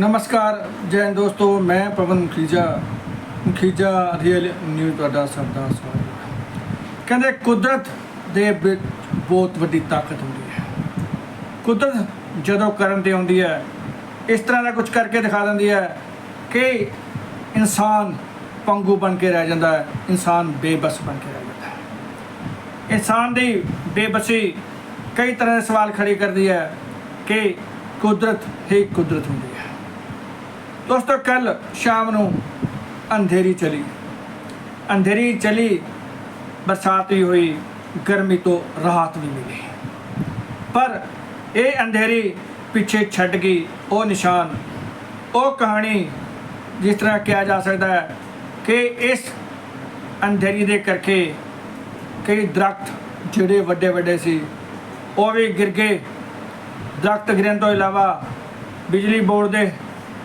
ਨਮਸਕਾਰ, ਜੈ ਦੋਸਤੋ, ਮੈਂ ਪਵਨ ਮੁਖੀਜਾ ਮੁਖੀਜਾ ਰੀਅਲ ਨਿਊਜ਼ ਤੁਹਾਡਾ ਸਭ ਦਾ ਸਵਾਗਤ ਹੈ। ਕਹਿੰਦੇ, ਕੁਦਰਤ ਦੇ ਵਿੱਚ ਬਹੁਤ ਵੱਡੀ ਤਾਕਤ ਹੁੰਦੀ ਹੈ। ਕੁਦਰਤ ਜਦੋਂ ਕਰਨ ਤੇ ਆਉਂਦੀ ਹੈ, ਇਸ ਤਰ੍ਹਾਂ ਦਾ ਕੁਝ ਕਰਕੇ ਦਿਖਾ ਦਿੰਦੀ ਹੈ ਕਿ ਇਨਸਾਨ ਪੰਗੂ ਬਣ ਕੇ ਰਹਿ ਜਾਂਦਾ ਹੈ, ਇਨਸਾਨ ਬੇਬਸ ਬਣ ਕੇ ਰਹਿ ਜਾਂਦਾ ਹੈ। ਇਨਸਾਨ ਦੀ ਬੇਬਸੀ ਕਈ ਤਰ੍ਹਾਂ ਦੇ ਸਵਾਲ ਖੜੇ ਕਰਦੀ ਹੈ ਕਿ ਕੁਦਰਤ ਹੀ ਕੁਦਰਤ ਹੁੰਦੀ ਹੈ। ਦੋਸਤੋ ਕੱਲ ਸ਼ਾਮ ਨੂੰ ਅੰਧੇਰੀ ਚਲੀ। ਅੰਧੇਰੀ ਚਲੀ, ਬਰਸਾਤ ਵੀ ਹੋਈ, ਗਰਮੀ ਤੋਂ ਰਾਹਤ ਵੀ ਮਿਲੀ। ਪਰ ਇਹ ਅੰਧੇਰੀ ਪਿੱਛੇ ਛੱਡ ਗਈ ਉਹ ਨਿਸ਼ਾਨ, ਉਹ ਕਹਾਣੀ ਜਿਸ ਤਰ੍ਹਾਂ ਕਿਹਾ ਜਾ ਸਕਦਾ ਹੈ ਕਿ ਇਸ ਅੰਧੇਰੀ ਦੇ ਕਰਕੇ ਕਈ ਦਰਖਤ ਜਿਹੜੇ ਵੱਡੇ ਵੱਡੇ ਸੀ, ਉਹ ਵੀ ਗਿਰ ਗਏ। ਦਰਖਤ ਗਿਰਨ ਤੋਂ ਇਲਾਵਾ ਬਿਜਲੀ ਬੋਰਡ ਦੇ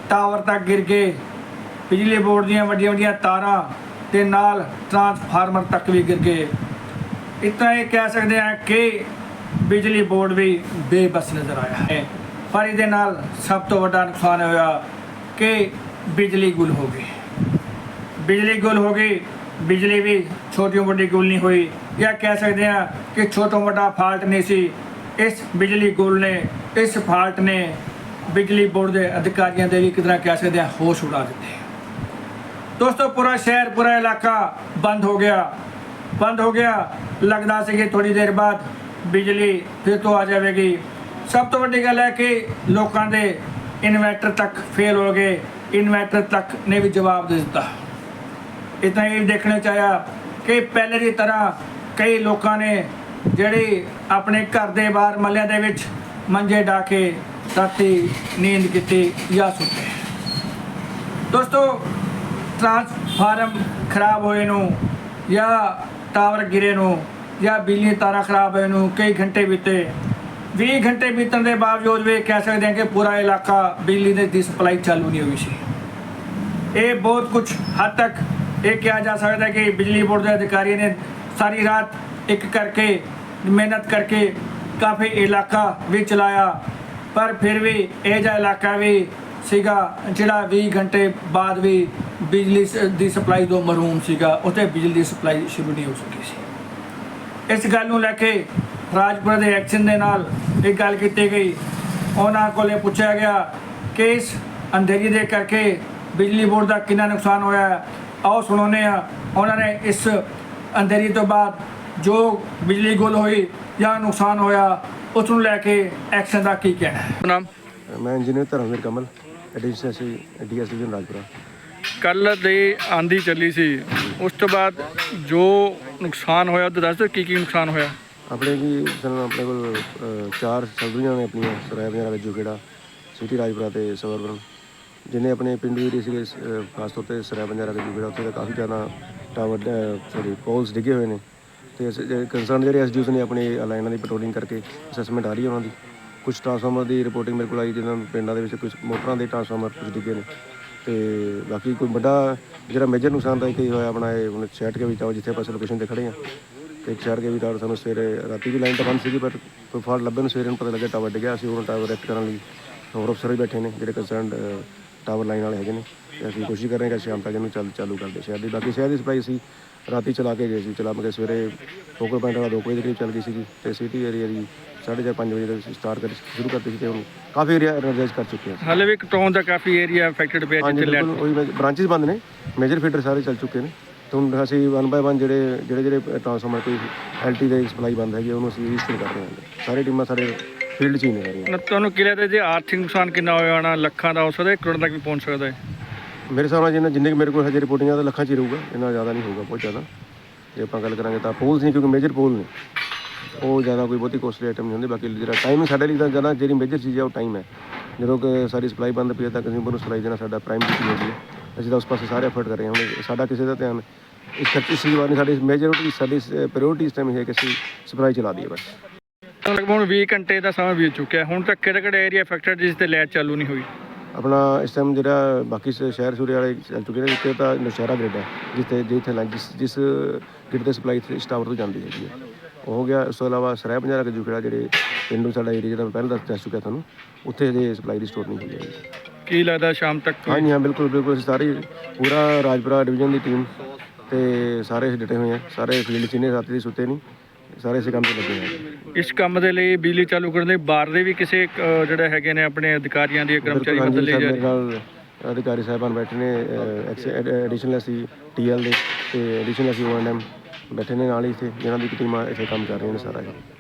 ਟਾਵਰ ਤੱਕ ਗਿਰ ਗਏ ਬਿਜਲੀ ਬੋਰਡ ਦੀਆਂ ਵੱਡੀਆਂ ਵੱਡੀਆਂ ਤਾਰਾਂ ਤੇ ਨਾਲ ਟਰਾਂਸਫਾਰਮਰ ਤੱਕ ਵੀ ਗਿਰ ਗਏ। ਇਤਨਾ ਇਹ ਕਹਿ ਸਕਦੇ ਹਾਂ ਕਿ ਬਿਜਲੀ ਬੋਰਡ ਵੀ ਬੇਬਸ ਨਜ਼ਰ ਆਇਆ ਹੈ। ਪਰ ਇਹਦੇ ਨਾਲ ਸਭ ਤੋਂ ਵੱਡਾ ਨੁਕਸਾਨ ਹੋਇਆ ਕਿ ਬਿਜਲੀ ਗੁੱਲ ਹੋ ਗਈ। ਬਿਜਲੀ ਗੁੱਲ ਹੋ ਗਈ, ਬਿਜਲੀ ਵੀ ਛੋਟੀ ਵੱਡੀ ਗੁੱਲ ਨਹੀਂ ਹੋਈ। ਜਾਂ ਕਹਿ ਸਕਦੇ ਹਾਂ ਕਿ ਛੋਟਾ ਵੱਡਾ ਫਾਲਟ ਨਹੀਂ ਸੀ। ਇਸ ਬਿਜਲੀ ਗੁੱਲ ਨੇ, ਇਸ ਫਾਲਟ ਨੇ ਬਿਜਲੀ ਬੋਰਡ ਦੇ ਅਧਿਕਾਰੀਆਂ ਦੇ ਵੀ ਕਿਤਨਾ ਕਹਿ ਸਕਦੇ ਹਾਂ ਹੋਸ਼ ਉਡਾ ਦਿੱਤੇ ਦੋਸਤੋ, ਪੂਰਾ ਸ਼ਹਿਰ, ਪੂਰਾ ਇਲਾਕਾ ਬੰਦ ਹੋ ਗਿਆ। ਬੰਦ ਹੋ ਗਿਆ। ਲੱਗਦਾ ਸੀ ਕਿ ਥੋੜੀ ਦੇਰ ਬਾਅਦ ਬਿਜਲੀ ਫਿਰ ਤੋਂ ਆ ਜਾਵੇਗੀ। ਸਭ ਤੋਂ ਵੱਡੀ ਗੱਲ ਹੈ ਕਿ ਲੋਕਾਂ ਦੇ ਇਨਵਰਟਰ ਤੱਕ ਫੇਲ ਹੋ ਗਏ। ਇਨਵਰਟਰ ਤੱਕ ਨੇ ਵੀ ਜਵਾਬ ਦੇ ਦਿੱਤਾ। ਇਤਨਾ ਇਹ ਦੇਖਣਾ ਚਾਹਿਆ ਕਿ ਪਹਿਲੇ ਦੀ ਤਰ੍ਹਾਂ ਕਈ ਲੋਕਾਂ ਨੇ ਜਿਹੜੀ ਆਪਣੇ ਘਰ ਦੇ ਬਾਹਰ ਮੱਲਿਆਂ ਦੇ ਵਿੱਚ ਮੰਜੇ ਢਾ ਕੇ ਰਾਤੀ ਨੀਂਦ ਕੀਤੀ ਜਾਂ ਸੁੱਤੇ। ਦੋਸਤੋ, ਟਰਾਂਸਫਾਰਮ ਖਰਾਬ ਹੋਏ ਨੂੰ ਜਾਂ ਟਾਵਰ ਗਿਰੇ ਨੂੰ ਜਾਂ ਬਿਜਲੀ ਤਾਰਾਂ ਖਰਾਬ ਹੋਏ ਨੂੰ ਕਈ ਘੰਟੇ ਬੀਤੇ। 20 ਘੰਟੇ ਬੀਤਣ ਦੇ ਬਾਵਜੂਦ ਵੀ ਕਹਿ ਸਕਦੇ ਹਾਂ ਕਿ ਪੂਰਾ ਇਲਾਕਾ ਬਿਜਲੀ ਦੇ ਦੀ ਸਪਲਾਈ ਚਾਲੂ ਨਹੀਂ ਹੋਈ ਸੀ। ਇਹ ਬਹੁਤ ਕੁਝ ਹੱਦ ਤੱਕ ਇਹ ਕਿਹਾ ਜਾ ਸਕਦਾ ਕਿ ਬਿਜਲੀ ਬੋਰਡ ਦੇ ਅਧਿਕਾਰੀਆਂ ਨੇ ਸਾਰੀ ਰਾਤ ਇੱਕ ਕਰਕੇ, ਮਿਹਨਤ ਕਰਕੇ ਕਾਫੀ ਇਲਾਕਾ ਵੀ ਚਲਾਇਆ। ਪਰ ਫਿਰ ਵੀ ਇਹ ਜਿਹਾ ਇਲਾਕਾ ਵੀ ਸੀਗਾ ਜਿਹੜਾ 20 ਘੰਟੇ ਬਾਅਦ ਵੀ ਬਿਜਲੀ ਸ- ਦੀ ਸਪਲਾਈ ਤੋਂ ਮਰੂਮ ਸੀਗਾ, ਉੱਥੇ ਬਿਜਲੀ ਦੀ ਸਪਲਾਈ ਸ਼ੁਰੂ ਨਹੀਂ ਹੋ ਸਕੀ ਸੀ। ਇਸ ਗੱਲ ਨੂੰ ਲੈ ਕੇ ਰਾਜਪੁਰਾ ਦੇ ਐਕਸ਼ਨ ਦੇ ਨਾਲ ਇਹ ਗੱਲ ਕੀਤੀ ਗਈ। ਉਹਨਾਂ ਕੋਲੇ ਪੁੱਛਿਆ ਗਿਆ ਕਿ ਇਸ ਅੰਧੇਰੀ ਦੇ ਕਰਕੇ ਬਿਜਲੀ ਬੋਰਡ ਦਾ ਕਿੰਨਾ ਨੁਕਸਾਨ ਹੋਇਆ ਆਓ ਸੁਣਾਉਂਦੇ ਆ ਉਹਨਾਂ ਨੇ ਇਸ ਅੰਧੇਰੀ ਤੋਂ ਬਾਅਦ ਜੋ ਬਿਜਲੀ ਗੁੱਲ ਹੋਈ ਜਾਂ ਨੁਕਸਾਨ ਹੋਇਆ ਉਸ ਨੂੰ ਲੈ ਕੇ ਐਕਸ਼ਨ ਦਾ ਕੀ ਕਹਿਣਾ? ਹੈ ਨਾਮ? ਮੈਂ ਇੰਜੀਨੀਅਰ ਧਰਮਵੀਰ ਕਮਲ ਐਡੀਸ਼ਨਲ ਸੀ ਡੀਐਸਪੀ ਜਨ ਰਾਜਪੁਰਾ। ਕੱਲ ਦੇ ਆਂਦੀ ਚੱਲੀ ਸੀ। ਉਸ ਤੋਂ ਬਾਅਦ ਜੋ ਨੁਕਸਾਨ ਹੋਇਆ ਉਹ ਦੱਸ ਦਿਓ ਕੀ ਕੀ ਨੁਕਸਾਨ ਹੋਇਆ? ਆਪਣੇ ਜੀ ਸਾਨੂੰ ਆਪਣੇ ਕੋਲ ਅ, ਚਾਰ ਸਬਜ਼ੀਆਂ ਨੇ ਆਪਣੀਆਂ ਸਰਾਇ ਪੰਜਾਬ ਵਿੱਚ ਜਿਹੜਾ ਸਿਟੀ ਰਾਜਪੁਰਾ ਤੇ ਸਵਰਬਨ ਜਿਹਨੇ ਆਪਣੇ ਪਿੰਡੂ ਏਰੀਏ ਸੀਗੇ ਅ, ਖਾਸ ਤੌਰ ਤੇ ਸਰਾਇ ਪੰਜਾਬ ਦੇ ਜਿਹੜਾ ਉੱਥੇ ਤਾਂ ਕਾਫੀ ਜ਼ਿਆਦਾ ਟਾਵਰ ਸੌਰੀ ਪੋਲਸ ਡਿੱਗੇ ਹੋਏ ਨੇ। ਤੇ ਕੰਸਰਨ ਜਿਹੜੇ ਐਸਡੀਓਸ ਨੇ ਆਪਣੀ ਲਾਈਨਾਂ ਦੀ ਪੈਟਰੋਲਿੰਗ ਕਰਕੇ ਅਸੈਸਮੈਂਟ ਆ ਰਹੀ ਹੈ ਉਹਨਾਂ ਦੀ। ਕੁਝ ਟਰਾਂਸਫਾਰਮਰ ਦੀ ਰਿਪੋਰਟਿੰਗ ਮੇਰੇ ਕੋਲ ਆਈ ਜਿਹਨਾਂ ਪਿੰਡਾਂ ਦੇ ਵਿੱਚ ਕੁਝ ਮੋਟਰਾਂ ਦੇ ਟਰਾਂਸਫਾਰਮਰ ਕੁਝ ਡਿੱਗੇ ਨੇ। ਤੇ ਬਾਕੀ ਕੋਈ ਵੱਡਾ ਜਿਹੜਾ ਮੇਜਰ ਨੁਕਸਾਨ ਤਾਂ ਇਹ ਹੋਇਆ ਆਪਣਾ ਇਹ ਹੁਣ ਸ਼ਹਿਰ ਕੇ ਵੀ ਚਾਹੋ ਜਿੱਥੇ ਆਪਾਂ ਲੋਕੇਸ਼ਨ ਤੇ ਖੜੇ ਆ ਤੇ ਇੱਕ ਸ਼ਹਿਰ ਕੇ ਵੀ ਟਾਵਰ ਸਾਨੂੰ ਸਵੇਰੇ ਰਾਤੀ ਵੀ ਲਾਈਨ ਤਾਂ ਬੰਦ ਸੀਗੀ, ਪਰ ਕੋਈ ਫਾਲਟ ਲੱਭੇ ਨੂੰ ਸਵੇਰੇ ਨੂੰ ਪਤਾ ਲੱਗਿਆ ਟਾਵਰ ਡਿੱਗਿਆ, ਅਸੀਂ ਹੁਣ ਟਾਵਰ ਰੈਕਟ ਕਰਨ ਲਈ ਹੋਰ ਅਫਸਰ ਵੀ ਬੈਠੇ ਨੇ ਜਿਹੜੇ ਕੰਸਰਨਡ ਟਾਵਰ ਲਾਈਨ ਵਾਲੇ ਹੈਗੇ ਨੇ ਤੇ ਅਸੀਂ ਕੋਸ਼ਿਸ਼ ਕਰ ਰਹੇ ਹਾਂ ਕਿ ਸ਼ਾਮ ਤੱਕ ਇਹਨੂੰ ਚੱਲ ਚਾਲੂ ਕਰਦੇ ਸ਼ਹਿਰ ਦੀ। ਬਾਕੀ ਸ਼ਹਿਰ ਦੀ ਸਪਲਾਈ ਸੀ ਰਾਤੀ ਚਲਾ ਕੇ ਗਏ ਸੀ। ਚਲਾ ਕੇ ਸਵੇਰੇ ਫੋਕਲ ਪੁਆਇੰਟ ਵਾਲਾ 2 ਵਜੇ ਦੇ ਕਰੀਬ ਚੱਲ ਗਈ ਸੀਗੀ ਤੇ ਸਿਟੀ ਏਰੀਆ ਦੀ 4:30 5 ਵਜੇ ਤੋਂ ਸਟਾਰਟ ਕਰ ਸ਼ੁਰੂ ਕਰਤੀ ਸੀ ਤੇ ਹੁਣ ਕਾਫੀ ਏਰੀਆ ਐਨਰਜਾਈਜ਼ ਕਰ ਚੁੱਕੇ ਹਾਂ। ਹਾਲੇ ਵੀ ਕਟੌਨ ਦਾ ਕਾਫੀ ਏਰੀਆ ਅਫੈਕਟਡ ਪਿਆ ਜਿੱਥੇ ਲੈਟ ਉਹੀ ਬ੍ਰਾਂਚਸ ਬੰਦ ਨੇ। ਮੇਜਰ ਫੀਡਰ ਸਾਰੇ ਚੱਲ ਚੁੱਕੇ ਨੇ। ਤੇ ਹੁਣ ਅਸੀਂ ਵਨ ਬਾਏ ਵਨ ਜਿਹੜੇ ਜਿਹੜੇ ਜਿਹੜੇ ਟ੍ਰਾਂਸਫਾਰਮਰ ਕੋਈ ਐਲਟੀ ਦੇ ਸਪਲਾਈ ਬੰਦ ਹੈਗੀ ਉਹਨੂੰ ਅਸੀਂ ਰੀਸਟੋਰ ਕਰ ਰਹੇ ਹਾਂ। ਸਾਰੇ ਟੀਮਾਂ ਸਾਡੇ ਫੀਲਡ 'ਚ ਹੀ ਨੇ ਸਾਰੀਆਂ ਨਾ ਤੁਹਾਨੂੰ ਕੀ ਲੱਗਦਾ ਜੇ ਆਰਥਿਕ ਨੁਕਸਾਨ ਕਿੰਨਾ ਹੋਇਆ ਹੋਣਾ ਲੱਖਾਂ ਦਾ ਹੋ ਸਕਦਾ ਹੈ, ਕਰੋੜਾਂ ਤੱਕ ਵੀ ਪਹੁੰਚ ਸਕਦਾ ਹੈ? ਮੇਰੇ ਹਿਸਾਬ ਨਾਲ ਜਿੰਨੇ ਜਿੰਨੇ ਕੁ ਮੇਰੇ ਕੋਲ ਹਜੇ ਰਿਪੋਰਟਿੰਗ ਆ ਤਾਂ ਲੱਖਾਂ 'ਚ ਹੀ ਰਹੂਗਾ ਇੰਨਾ ਜ਼ਿਆਦਾ ਨਹੀਂ ਹੋਊਗਾ ਬਹੁਤ ਜ਼ਿਆਦਾ। ਜੇ ਆਪਾਂ ਗੱਲ ਕਰਾਂਗੇ ਤਾਂ ਪੋਲਸ ਨਹੀਂ ਕਿਉਂਕਿ ਮੇਜਰ ਪੋਲ ਨੇ। ਉਹ ਜ਼ਿਆਦਾ ਕੋਈ ਬਹੁਤੀ ਕੋਸਟਲੀ ਆਈਟਮ ਨਹੀਂ ਹੁੰਦੀ ਬਾਕੀ ਜਿਹੜਾ ਟਾਈਮ ਸਾਡੇ ਲਈ ਤਾਂ ਜ਼ਿਆਦਾ ਜਿਹੜੀ ਮੇਜਰ ਚੀਜ਼ ਹੈ ਉਹ ਟਾਈਮ ਹੈ। ਜਦੋਂ ਕਿ ਸਾਰੀ ਸਪਲਾਈ ਬੰਦ ਪਈ ਹੈ ਤਾਂ ਕੰਜ਼ਿਊਮਰ ਨੂੰ ਸਪਲਾਈ ਦੇਣਾ ਸਾਡਾ ਪ੍ਰਾਈਮ ਡਿਊਟੀ ਹੈ ਅਸੀਂ ਤਾਂ ਉਸ ਪਾਸੇ ਸਾਰੇ ਐਫਰਟ ਕਰ ਰਹੇ ਹਾਂ ਹੁਣ ਸਾਡਾ ਕਿਸੇ ਦਾ ਧਿਆਨ ਇਸ ਕਰਕੇ ਇਸ ਵੱਲ ਨਹੀਂ ਸਾਡੀ ਮੇਜੋਰਿਟੀ ਸਾਡੀ ਪ੍ਰਾਇੋਰਟੀ ਇਸ ਟਾਈਮ ਇਹ ਹੈ ਕਿ ਅਸੀਂ ਸਪਲਾਈ ਚਲਾ ਦਈਏ ਬਸ। ਹੁਣ 20 ਘੰਟੇ ਦਾ ਸਮਾਂ ਬੀਤ ਚੁੱਕਿਆ ਹੈ। ਹੁਣ ਤੱਕ ਕਿਹੜੇ ਕਿਹੜੇ ਏਰੀਆ ਅਫੈਕਟਡ ਜਿਸ ਤੇ ਲਾਈਟ ਚਾਲੂ ਨਹੀਂ ਹੋਈ? ਆਪਣਾ ਇਸ ਟਾਈਮ ਜਿਹੜਾ ਬਾਕੀ ਸ- ਸ਼ਹਿਰ ਸੂਰੇ ਵਾਲੇ ਚੱਲ ਚੁੱਕੇ ਨੇ ਜਿੱਥੇ ਤਾਂ ਨਸ਼ਹਿਰਾ ਗ੍ਰਿਡ ਹੈ ਜਿੱਥੇ ਜਿੱਥੇ ਲਾਈਨ ਜਿਸ ਜਿਸ ਗ੍ਰਿਡ ਤੇ ਸਪਲਾਈ ਇਸ ਟਾਵਰ ਤੋਂ ਜਾਂਦੀ ਹੈਗੀ ਹੈ। ਉਹ ਹੋ ਗਿਆ ਉਸ ਤੋਂ ਇਲਾਵਾ ਸਰਾਇ ਪੰਜਾਰਾ ਕੇ ਜੁਖੜਾ ਜਿਹੜੇ ਪਿੰਡੂ ਸਾਡਾ ਏਰੀਆ ਜਿਹੜਾ ਪਹਿਲਾਂ ਦੱਸ ਦੱਸ ਚੁੱਕਿਆ ਤੁਹਾਨੂੰ ਉੱਥੇ ਹਜੇ ਸਪਲਾਈ ਦੀ ਸਟੋਰ ਨਹੀਂ ਹੋਈ ਹੈ ਕੀ ਲੱਗਦਾ ਸ਼ਾਮ ਤੱਕ ਹਾਂਜੀ ਹਾਂ ਬਿਲਕੁਲ ਬਿਲਕੁਲ ਅਸੀਂ ਸਾਰੀ ਪੂਰਾ ਰਾਜਪੁਰਾ ਡਿਵੀਜ਼ਨ ਦੀ ਟੀਮ ਤੇ ਸਾਰੇ ਅਸੀਂ ਡਟੇ ਹੋਏ ਆ ਸਾਰੇ ਫੀਲਡ 'ਚ ਨੇ ਰਾਤੀ ਦੀ ਸੁੱਤੇ ਨਹੀਂ। ਸਾਰੇ ਇਸੇ ਕੰਮ ਤੇ ਲੱਗੇ ਹੋਏ ਆ ਇਸ ਕੰਮ ਦੇ ਲਈ ਬਿਜਲੀ ਚਾਲੂ ਕਰਨ ਲਈ ਬਾਹਰ ਦੇ ਵੀ ਕਿਸੇ ਜਿਹੜੇ ਹੈਗੇ ਨੇ ਆਪਣੇ ਅਧਿਕਾਰੀਆਂ ਦੀ ਕਰਮਚਾਰੀ ਬਿਲਕੁਲ, ਹਾਂਜੀ, ਜਾ ਮੇਰੇ ਨਾਲ ਅਧਿਕਾਰੀ ਸਾਹਿਬਾਨ ਬੈਠੇ ਨੇ ਐਡੀਸ਼ਨਲ ਅਸੀਂ ਟੀਐਲ ਦੇ ਤੇ ਐਡੀਸ਼ਨਲ ਅਸੀਂ ਓਐਨਐਮ ਬੈਠੇ ਨੇ ਨਾਲ ਹੀ ਇੱਥੇ ਜਿਹਨਾਂ ਦੀ ਟੀਮ ਇੱਥੇ ਕੰਮ ਕਰ ਰਹੀਆਂ ਨੇ ਸਾਰਾ ਇਹ